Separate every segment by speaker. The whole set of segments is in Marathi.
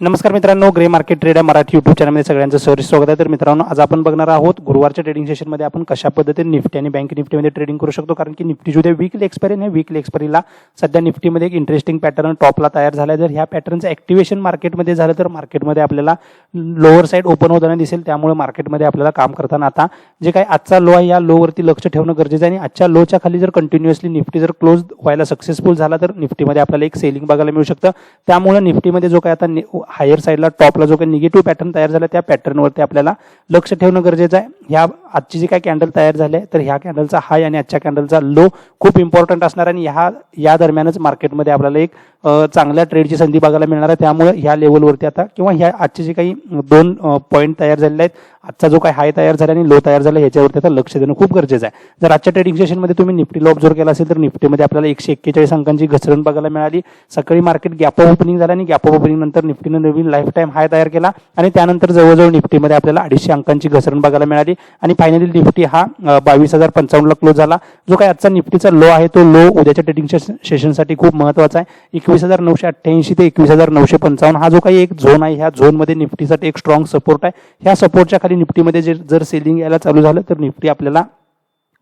Speaker 1: नमस्कार मित्रांनो ग्रे मार्केट ट्रेड आहे मराठी युट्यूब चॅनलमध्ये सगळ्यांचं सहर्ष स्वागत आहे. तर मित्रांनो आज आपण बघणार आहोत गुरुवारच्या ट्रेडिंग सेशनमध्ये आपण कशा पद्धतीने निफ्टी आणि बँक निफ्टीमध्ये ट्रेडिंग करू शकतो. कारण की निफ्टी उद्या वीकली एक्सपायरी आहे वीकली एक्सपायरीला सध्या निफ्टीमध्ये एक इंटरेस्टिंग पॅटर्न टॉपला तयार झाला आहे जर ह्या पॅटर्नचं ॲक्टिवेशन मार्केटमध्ये झालं तर मार्केटमध्ये आपल्याला लोअर साईड ओपन होताना दिसेल. त्यामुळे मार्केटमध्ये आपल्याला काम करताना आता जे काही आजचा लो आहे या लोवरती लक्ष ठेवणं गरजेचं आहे. आणि आजच्या लोच्या खाली जर कंटिन्युअसली निफ्टी जर क्लोज व्हायला सक्सेसफुल झाला तर निफ्टीमध्ये आपल्याला एक सेलिंग बघायला मिळू शकतं. त्यामुळे निफ्टीमध्ये जो काही आता हायर साईडला टॉपला जो काही निगेटिव्ह पॅटर्न तयार झाला त्या पॅटर्नवरती आपल्याला लक्ष ठेवणं गरजेचं आहे. ह्या आजची जी काय कॅन्डल तयार झाले तर ह्या कॅन्डलचा हाय आणि आजच्या कॅन्डलचा लो खूप इम्पॉर्टंट असणार आणि ह्या या दरम्यानच मार्केटमध्ये आपल्याला एक चांगल्या ट्रेडची संधी बघायला मिळणार आहे. त्यामुळे ह्या लेवलवरती आता किंवा ह्या आजचे जे काही दोन पॉईंट तयार झालेले आहेत आजचा जो काही हाय तयार झाला आणि लो तयार झाला ह्याच्यावरती आता लक्ष देणं खूप गरजेचं आहे. जर आजच्या ट्रेडिंग सेशनमध्ये तुम्ही निफ्टीला ऑब्झर्व केला असेल तर निफ्टीमध्ये आपल्याला एकशे एक्केचाळीस अंकांची घसरण बघायला मिळाली. सकाळी मार्केट गॅप ऑफ ओपनिंग झाला आणि गॅप ऑफ ओपनिंग नंतर निफ्टीनं नवीन लाईफ टाईम हाय तयार केला आणि त्यानंतर जवळजवळ निफ्टीमध्ये आपल्याला अडीचशे अंकांची घसरण बघायला मिळाली. आणि फायनली निफ्टी हा बावीस हजार पंचावन्नला क्लोज झाला. जो काही आजचा निफ्टीचा लो आहे तो लो उद्याच्या ट्रेडिंग सेशनसाठी खूप महत्त्वाचा आहे. एकवीस हजार नऊशे अठ्ठ्याऐंशी ते एकवीस हजार नऊशे पंचावन्न हा जो काही एक झोन आहे ह्या झोनमध्ये निफ्टीसाठी एक स्ट्रॉंग सपोर्ट आहे. ह्या सपोर्टच्या खाली निफ्टीमध्ये जे जर सेलिंग यायला चालू झालं तर निफ्टी आपल्याला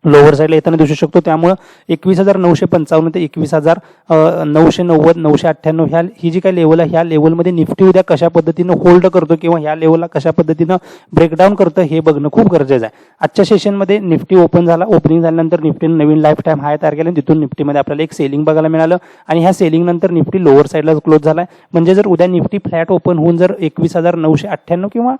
Speaker 1: लोअर साईडला येताना दिसू शकतो. त्यामुळं एकवीस हजार नऊशे पंचावन्न ते एकवीस हजार नऊशे नव्वद नऊशे अठ्ठ्याण्णव ह्या ही जी काही लेवल आहे ह्या लेवलमध्ये निफ्टी उद्या कशा पद्धतीनं होल्ड करतो किंवा ह्या लेवलला कशा पद्धतीनं ब्रेकडाऊन करतं हे बघणं खूप गरजेचं आहे. आजच्या सेशनमध्ये निफ्टी ओपन झाला. ओपनिंग झाल्यानंतर निफ्टीनं नवीन लाईफ टाईम हाय तयार केला तिथून निफ्टीमध्ये आपल्याला एक सेलिंग बघायला मिळालं. आणि ह्या सेलिंगनंतर निफ्टी लोअर साईडला क्लोज झाला आहे. म्हणजे जर उद्या निफ्टी फ्लॅट ओपन होऊन जर एकवीस हजार नऊशे अठ्ठ्याण्णव किंवा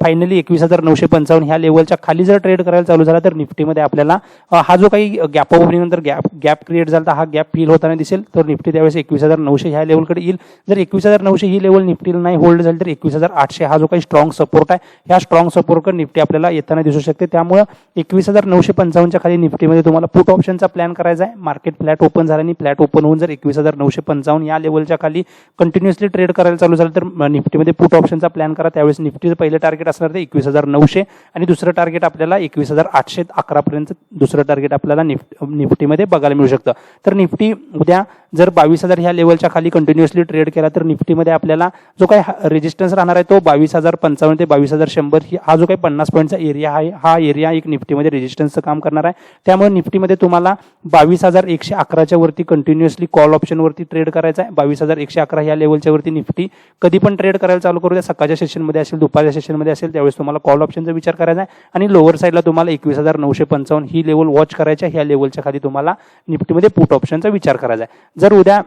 Speaker 1: फायनली एकवीस हजार नऊशे पंचावन्न ह्या लेवलच्या खाली जर ट्रेड करायला चालू झाला तर निफ्टीमध्ये आपल्याला हा जो काही गॅप ओपनिंगनंतर गॅप गॅप क्रिएट झाला तर हा गॅप फील होताना दिसेल. तर निफ्टी त्यावेळेस एकवीस हजार नऊशे ह्या लेवलकडे येईल. जर एकवीस हजार नऊशे ही लेवल निफ्टीला नाही होल्ड झाली तर एकवीस हजार आठशे हा जो काही स्ट्रॉंग सपोर्ट आहे ह्या स्ट्रॉंग सपोर्टकडे निफ्टी आपल्याला येताना दिसू शकते. त्यामुळे एकवीस हजार नऊशे पंचावन्नच्या खाली निफ्टीमध्ये तुम्हाला पुट ऑप्शनचा प्लॅन करायचा आहे. मार्केट फ्लॅट ओपन झाला आणि फ्लॅट ओपन होऊन जर एकवीस हजार नऊशे पंचावन्न या लेवलच्या खाली कंटिन्युअसली ट्रेड करायला चालू झालं तर निफ्टीमध्ये पुट ऑप्शनचा प्लॅन करा. त्यावेळेस निफ्टीचं पहिलं टार्गेट असणार ते एकवीस हजार नऊशे आणि दुसरं टार्गेट आपल्याला एकवीस हजार आठशे अकरापर्यंत दुसरं टार्गेट आपल्याला निफ्ट निफ्टीमध्ये बघायला मिळू शकतं. तर निफ्टी उद्या जर बावीस हजार ह्या लेवलच्या खाली कंटिन्युअसली ट्रेड केला तर निफ्टीमध्ये आपल्याला जो काही रेजिस्टन्स राहणार आहे तो बावीस हजार पंचावन्न ते बावीस हजार शंभर ही हा जो काही पन्नास पॉईंटचा एरिया आहे हा एरिया एक निफ्टीमध्ये रेजिस्टन्सचं काम करणार आहे. त्यामुळे निफ्टीमध्ये तुम्हाला बावीस हजार एकशे अकराच्या वरती कंटिन्युअसली कॉल ऑप्शनवरती ट्रेड करायचा आहे. बावीस हजार एकशे अकरा ह्या लेवलच्या वरती निफ्टी कधी पण ट्रेड करायला चालू करू द्या. सकाळच्या सेशनमध्ये असेल दुपारच्या सेशनमध्ये असेल त्यावेळेस तुम्हाला कॉल ऑप्शनचा विचार करायचा आहे. आणि लोअर साईडला तुम्हाला एकवीस हजार नऊशे पंचावन्न ही लेवल वॉच करायच्या ह्या लेवलच्या खाली तुम्हाला निफ्टीमध्ये पुट ऑप्शनचा विचार करायचा आहे. जर उद्या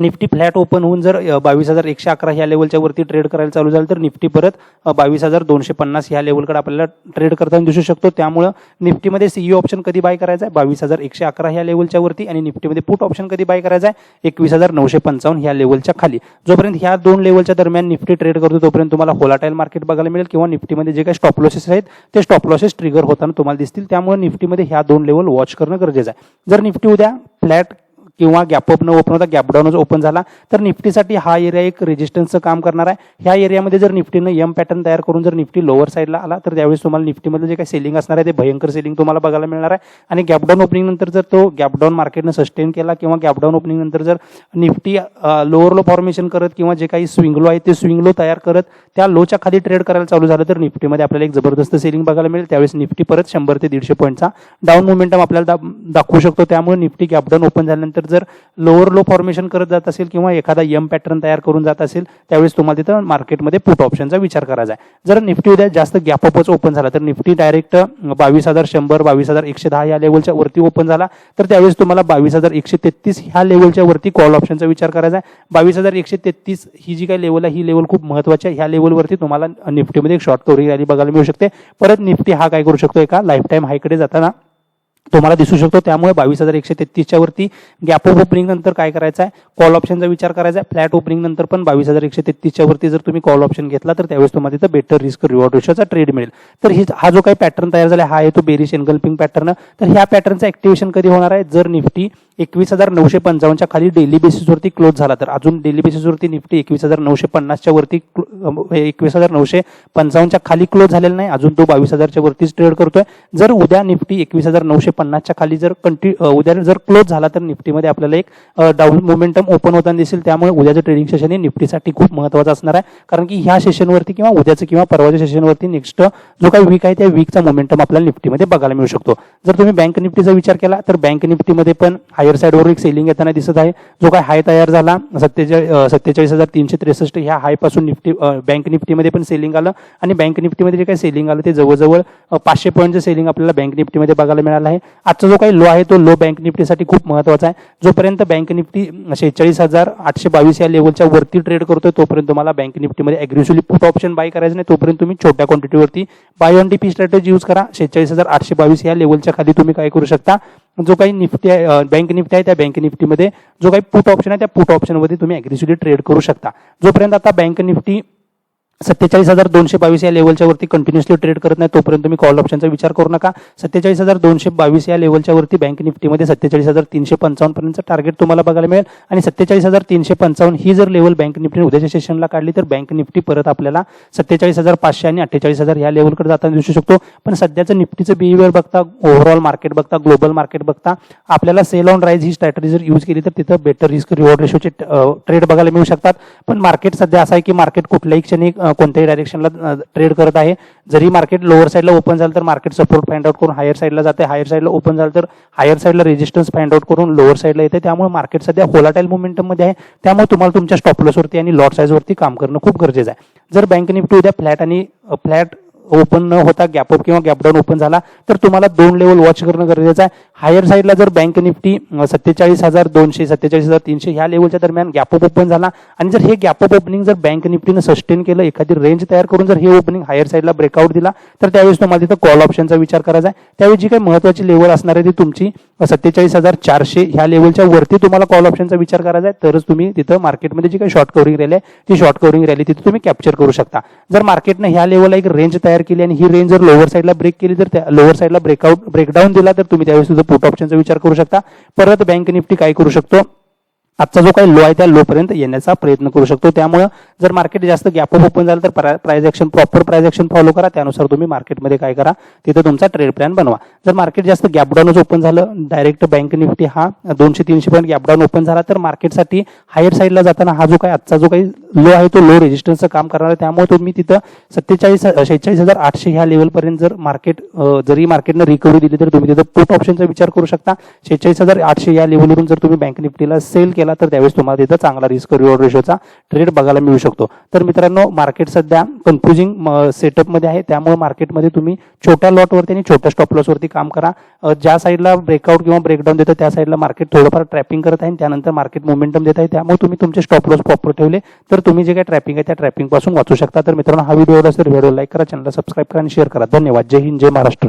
Speaker 1: निफ्टी फ्लॅट ओपन होऊन जर बावीस हजार एकशे अकरा ह्या लेवलच्या वरती ट्रेड करायला चालू झालं तर निफ्टी परत बावीस हजार दोनशे पन्नास ह्या लेवलकडे आपल्याला ट्रेड करताना दिसू शकतो. त्यामुळं निफ्टीमध्ये सीईओ ऑप्शन कधी बाय करायचा आहे बावीस हजार एकशे अकरा ह्या लेवलच्या वरती आणि निफ्टीमध्ये पुट ऑप्शन कधी बाय करायचा आहे एकवीस हजार नऊशे पंचावन्न ह्या लेवलच्या खाली. जोपर्यंत ह्या दोन लेवलच्या दरम्यान निफ्टी ट्रेड करतो तोपर्यंत तुम्हाला होलाटाईल मार्केट बघायला मिळेल किंवा निफ्टीमध्ये जे काही स्टॉप लॉसेस आहेत ते स्टॉप लॉसेस ट्रिगर होताना तुम्हाला दिसतील. त्यामुळे निफ्टीमध्ये ह्या दोन लेवल वॉच करणं गरजेचं आहे. जर निफ्टी उद्या फ्लॅट किंवा गॅप न ओपन होता गॅपडाऊनच ओपन झाला तर निफ्टीसाठी हा एरिया एक रेजिस्टन्सचं काम करणार आहे. ह्या एरियामध्ये जर निफ्टीनं यम पॅटर्न तयार करून जर निफ्टी लोअर साईडला आला तर त्यावेळेस तुम्हाला निफ्टीमध्ये जे काही सेलिंग असणार आहे ते भयंकर सेलिंग तुम्हाला बघायला मिळणार आहे. आणि गॅपडाऊन ओपनिंग नंतर जर तो गॅपडाऊन मार्केटनं सस्टेन केला किंवा गॅपडाऊन ओपनिंग नंतर जर निफ्टी लोअर लो फॉर्मेशन करत किंवा जे काही स्विंग लो आहे ते स्विंग लो तयार करत त्या लोच्या खाली ट्रेड करायला चालू झालं तर निफ्टीमध्ये आपल्याला एक जबरदस्त सेलिंग बघायला मिळेल. त्यावेळेस निफ्टी परत शंभर ते दीडशे पॉईंटचा डाऊन मुवमेंटम आपल्याला दा- दाखवू शकतो. त्यामुळे निफ्टी गॅपडाऊन ओपन झाल्यानंतर जर लोअर लो फॉर्मेशन करत जात असेल किंवा एखादा यम पॅटर्न तयार करून जात असेल त्यावेळेस तुम्हाला तिथं मार्केटमध्ये पुट ऑप्शनचा विचार करायचा आहे. जर निफ्टी उद्या जास्त गॅपअपच ओपन झाला तर निफ्टी डायरेक्ट बावीस हजार शंभर बावीस हजार एकशे दहा या लेवलच्या वरती ओपन झाला तर त्यावेळेस तुम्हाला बावीस हजार एकशे तेहतीस ह्या लेवलच्या वरती कॉल ऑप्शनचा विचार करायचा आहे. बावीस हजार एकशे तेहतीस ही जी काही लेवल आहे ही लेवल खूप महत्वाची आहे. ह्या लेवलवरती तुम्हाला निफ्टीमध्ये एक शॉर्ट कवरिंग रॅली बघायला मिळू शकते. परत निफ्टी हा काय करू शकतो? एका लाईफ टाईम हायकडे जाताना तुम्हाला दिसू शकतो. त्यामुळे बावीस हजार एकशे तेहतीसच्या वरती गॅप ऑफ ओपनिंग नंतर काय करायचं आहे? कॉल ऑप्शनचा विचार करायचा आहे. फ्लॅट ओपनिंग नंतर पण बावीस हजार एकशे तेहतीसच्या वरती जर तुम्ही कॉल ऑप्शन घेतला तर त्यावेळेस तुम्हाला तिथं बेटर रिस्क रिवॉर्ड रेशोचा ट्रेड मिळेल. तर ही हा जो काही पॅटर्न तयार झाला हा आहे तो बेरिश एनगल्पिंग पॅटर्न तर ह्या पॅटर्नचं ऍक्टिव्हेशन कधी होणार आहे? जर निफ्टी एकवीस हजार नऊशे पंचावन्नच्या खाली डेली बेसिसवरती क्लोज झाला तर अजून डेली बेसिसवरती निफ्टी एकवीस हजार नऊशे पन्नासच्या वरती एकवीस हजार नऊशे पंचावन्नच्या खाली क्लोज झालेला नाही. अजून तो बावीस हजारच्या वरतीच ट्रेड करतोय. जर उद्या निफ्टी एकवीस हजार नऊशे पन्नासच्या खाली जर कंटिन्यू उद्या जर क्लोज झाला तर निफ्टीमध्ये आपल्याला एक डाऊन मोमेंटम ओपन होताना दिसेल. त्यामुळे उद्याचं ट्रेडिंग सेशन हे निफ्टीसाठी खूप महत्त्वाचं असणार आहे. कारण की ह्या सेशनवरती किंवा उद्याचं किंवा परवाच्या सेशनवरती नेक्स्ट जो काही वीक आहे त्या वीकचा मोमेंटम आपल्याला निफ्टीमध्ये बघायला मिळू शकतो. जर तुम्ही बँक निफ्टीचा विचार केला तर बँक निफ्टीमध्ये पण हायर साईडवर एक सेलिंग येताना दिसत आहे. जो काय हाय तयार झाला सत्तेचाळीस सत्तेचाळीस हजार तीनशे त्रेसष्ट ह्या हायपासून निफ्टी बँक निफ्टीमध्ये पण सेलिंग आलं. आणि बँक निफ्टीमध्ये जे काही सेलिंग आलं ते जवळजवळ पाचशे पॉईंटचं सेलिंग आपल्याला बँक निफ्टीमध्ये बघायला मिळालं आहे. आजचा जो काही लो आहे तो लो बँक निफ्टीसाठी खूप महत्त्वाचा आहे. जोपर्यंत बँक निफ्टी शेहेचाळीस हजार आठशे बावीस या लेवलच्या वरती ट्रेड करतोय तोपर्यंत तुम्हाला बँक निफ्टीमध्ये अग्रेसिव्हली पुट ऑप्शन बाय करायचं नाही. तोपर्यंत तुम्ही छोट्या क्वांटिटीवरती buy on T strategy use करा. शेहेचाळीस हजार आठशे बावीस या लेवलच्या खाली तुम्ही काय करू शकता? जो काही निफ्टी आहे बँक निफ्टी आहे त्या बँक निफ्टीमध्ये जो काही पुट ऑप्शन आहे त्या पुट ऑप्शनमध्ये तुम्ही अग्रेसिव्हली ट्रेड करू शकता. जोपर्यंत आता बँक निफ्टी सत्तेचाळीस हजार दोनशे बावीस या लेवलच्या वरती कंटिन्युअसली ट्रेड करत नाही तोपर्यंत तुम्ही कॉल ऑप्शनचा विचार करू नका. सत्तेचाळीस हजार दोनशे बावीस या लेवलच्या वरती बँक निफ्टीमध्ये सत्तेचाळीस हजार तीनशे पंचावन्न पर्यंत टार्गेट तुम्हाला बघायला मिळेल. आणि सत्तेचाळीस हजार तीनशे पंचावन्न ही जर लेवल बँक निफ्टीने उद्याच्या सेशनला काढली तर बँक निफ्टी परत आपल्याला सत्तेचाळीस हजार पाचशे आणि अठ्ठेचाळीस हजार या लेवलकडे जाताना दिसू शकतो. पण सध्याचं निफ्टीचं बिहेवियर बघता ओव्हरऑल मार्केट बघता ग्लोबल मार्केट बघता आपल्याला सेल ऑन राईज ही स्ट्रॅटजी जर यूज केली तर तिथं बेटर रिस्क रिवॉर्ड रेशोचे ट्रेड बघायला मिळू शकतात. पण मार्केट सध्या असं आहे की मार्केट कुठल्याही क्षणी कोणत्याही डायरेक्शनला ट्रेड करत आहे. जरी मार्केट लोअर साईडला ओपन झालं तर मार्केट सपोर्ट फाइंड आउट करून हायर साईडला जाते. हायर साईडला ओपन झालं तर हायर साईडला रेजिस्टन्स फाइंड आउट करून लोअर साईडला येते. त्यामुळे मार्केट सध्या होलाटाईल मोमेंटममध्ये आहे. त्यामुळे तुम्हाला तुमच्या स्टॉपलॉसवरती आणि लॉट साईजवरती काम करणं खूप गरजेचं आहे. जर बँक निफ्टी उद्या फ्लॅट आणि फ्लॅट ओपन न होता गॅप अप किंवा गॅप डाऊन ओपन झाला तर तुम्हाला दोन लेवल वॉच करणं गरजेचं आहे. हायर साईडला जर बँक निफ्टी सत्तेचाळीस हजार दोनशे सत्तेचाळीस हजार तीनशे ह्या लेवलच्या दरम्यान गॅप अप ओपन झाला आणि जर हे गॅप अप ओपनिंग जर बँक निफ्टीनं सस्टेन केलं एखादी रेंज तयार करून जर हे ओपनिंग हायर साईडला ब्रेकआउट दिला तर त्यावेळेस तुम्हाला तिथं कॉल ऑप्शनचा विचार करायचा आहे. त्यावेळी जी काही महत्वाची लेवल असणार आहे ती तुमची सत्तेचाळीस हजार चारशे ह्या लेवलच्या वरती तुम्हाला कॉल ऑप्शनचा विचार करायचा आहे. तरच तुम्ही तिथं मार्केटमध्ये जी काही शॉर्ट कव्हरिंग रॅली आहे ती शॉर्ट कव्हरिंग रॅली तिथे तुम्ही कॅप्चर करू शकता. जर मार्केटनं ह्या लेवलला एक रेंज तयार तयार केली आणि ही रेंज जर लोअर साईडला ब्रेक केली तर त्या लोअर साईडला ब्रेकआउट ब्रेकडाऊन दिला तर तुम्ही त्यावेळेस तुझं पुट ऑप्शनचा विचार करू शकता. परत बँक निफ्टी काय करू शकतो? आजचा जो काही लो आहे त्या लो पर्यंत येण्याचा प्रयत्न करू शकतो. त्यामुळे जर मार्केट जास्त गॅप अप ओपन झालं तर price action proper price action follow करा. त्यानुसार तुम्ही मार्केटमध्ये काय करा तिथं तुमचा ट्रेड प्लॅन बनवा. जर मार्केट जास्त गॅपडाऊनच ओपन झालं डायरेक्ट बँक निफ्टी हा दोनशे तीनशे पॉईंट गॅपडाऊन ओपन झाला तर मार्केटसाठी हायर साईडला जाताना हा जो काही आजचा जो काही लो आहे तो लो रेजिस्टन्सचं काम करणार आहे. त्यामुळे तुम्ही तिथं सत्तेचाळीस शेहेचाळीस हजार आठशे ह्या लेवलपर्यंत जर मार्केट जरी मार्केटनं रिकव्हरी दिली तर तुम्ही तिथं पुट ऑप्शनचा विचार करू शकता. शेहेचाळीस हजार आठशे या लेवलवरून जर तुम्ही बँक निफ्टीला सेल केला तर त्यावेळेस तुम्हाला तिथं चांगला रिस्क रिवॉर्ड रेशोचा ट्रेड बघायला मिळू शकतो. तर मित्रांनो मार्केट सध्या कन्फ्युजिंग सेटअपमध्ये आहे. त्यामुळे मार्केटमध्ये तुम्ही छोट्या लॉटवरती आणि छोट्या स्टॉप लॉसवरती काम करा. ज्या साईडला ब्रेकआउट किंवा ब्रेकडाऊन देतं त्या साईडला मार्केट थोडंफार ट्रॅपिंग करत आहे त्यानंतर मार्केट मोमेंटम देत आहे. त्यामुळे तुम्ही तुमचे स्टॉप लॉस प्रॉपर ठेवले. तर तुम्ही जे काही ट्रॅपिंग आहे त्या ट्रॅपिंगपासून वाचू शकता. तर मित्रांनो हा व्हिडिओ असेल व्हिडिओ लाईक करा चॅनलला सबस्क्राईब करा आणि शेअर करा. धन्यवाद. जय हिंद जय महाराष्ट्र.